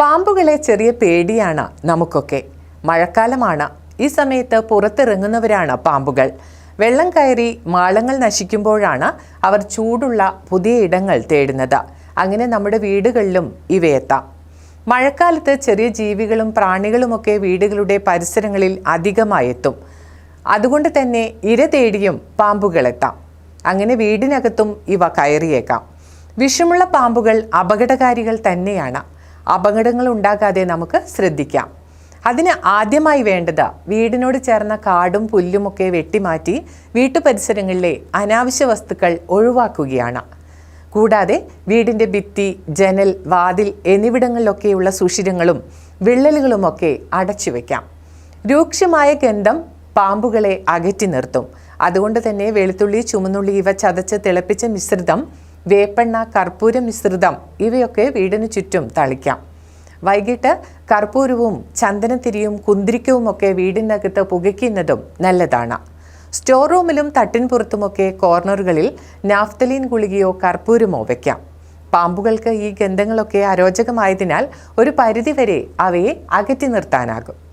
പാമ്പുകളെ ചെറിയ പേടിയാണ് നമുക്കൊക്കെ. മഴക്കാലമാണ്. ഈ സമയത്ത് പുറത്തിറങ്ങുന്നവരാണ് പാമ്പുകൾ. വെള്ളം കയറി മാളങ്ങൾ നശിക്കുമ്പോഴാണ് അവർ ചൂടുള്ള പുതിയ ഇടങ്ങൾ തേടുന്നത്. അങ്ങനെ നമ്മുടെ വീടുകളിലും ഇവയെത്താം. മഴക്കാലത്ത് ചെറിയ ജീവികളും പ്രാണികളുമൊക്കെ വീടുകളുടെ പരിസരങ്ങളിൽ അധികമായി എത്തും അതുകൊണ്ട് തന്നെ ഇര തേടിയും പാമ്പുകളെത്താം. അങ്ങനെ വീടിനകത്തും ഇവ കയറിയേക്കാം. വിഷമുള്ള പാമ്പുകൾ അപകടകാരികൾ തന്നെയാണ്. അപകടങ്ങൾ ഉണ്ടാകാതെ നമുക്ക് ശ്രദ്ധിക്കാം. അതിന് ആദ്യമായി വേണ്ടത് വീടിനോട് ചേർന്ന കാടും പുല്ലുമൊക്കെ വെട്ടിമാറ്റി വീട്ടുപരിസരങ്ങളിലെ അനാവശ്യ വസ്തുക്കൾ ഒഴിവാക്കുകയാണ്. കൂടാതെ വീടിന്റെ ഭിത്തി ജനൽ വാതിൽ എന്നിവിടങ്ങളിലൊക്കെയുള്ള സുഷിരങ്ങളും വിള്ളലുകളുമൊക്കെ അടച്ചു വയ്ക്കാം രൂക്ഷമായ ഗന്ധം പാമ്പുകളെ അകറ്റി നിർത്തും. അതുകൊണ്ട് തന്നെ വെളുത്തുള്ളി ചുമന്നുള്ളി ഇവ ചതച്ച് തിളപ്പിച്ച മിശ്രിതം വേപ്പെണ്ണ കർപ്പൂര മിശ്രിതം ഇവയൊക്കെ വീടിന് ചുറ്റും തളിക്കാം. വൈകിട്ട് കർപ്പൂരവും ചന്ദനത്തിരിയും കുന്തിരിക്കവും ഒക്കെ വീടിനകത്ത് പുകയ്ക്കുന്നതും നല്ലതാണ്. സ്റ്റോർ റൂമിലും തട്ടിൻപുറത്തുമൊക്കെ കോർണറുകളിൽ നാഫ്തലീൻ ഗുളികയോ കർപ്പൂരമോ വയ്ക്കാം പാമ്പുകൾക്ക് ഈ ഗന്ധങ്ങളൊക്കെ അരോചകമായതിനാൽ ഒരു പരിധിവരെ അവയെ അകറ്റി നിർത്താനാകും.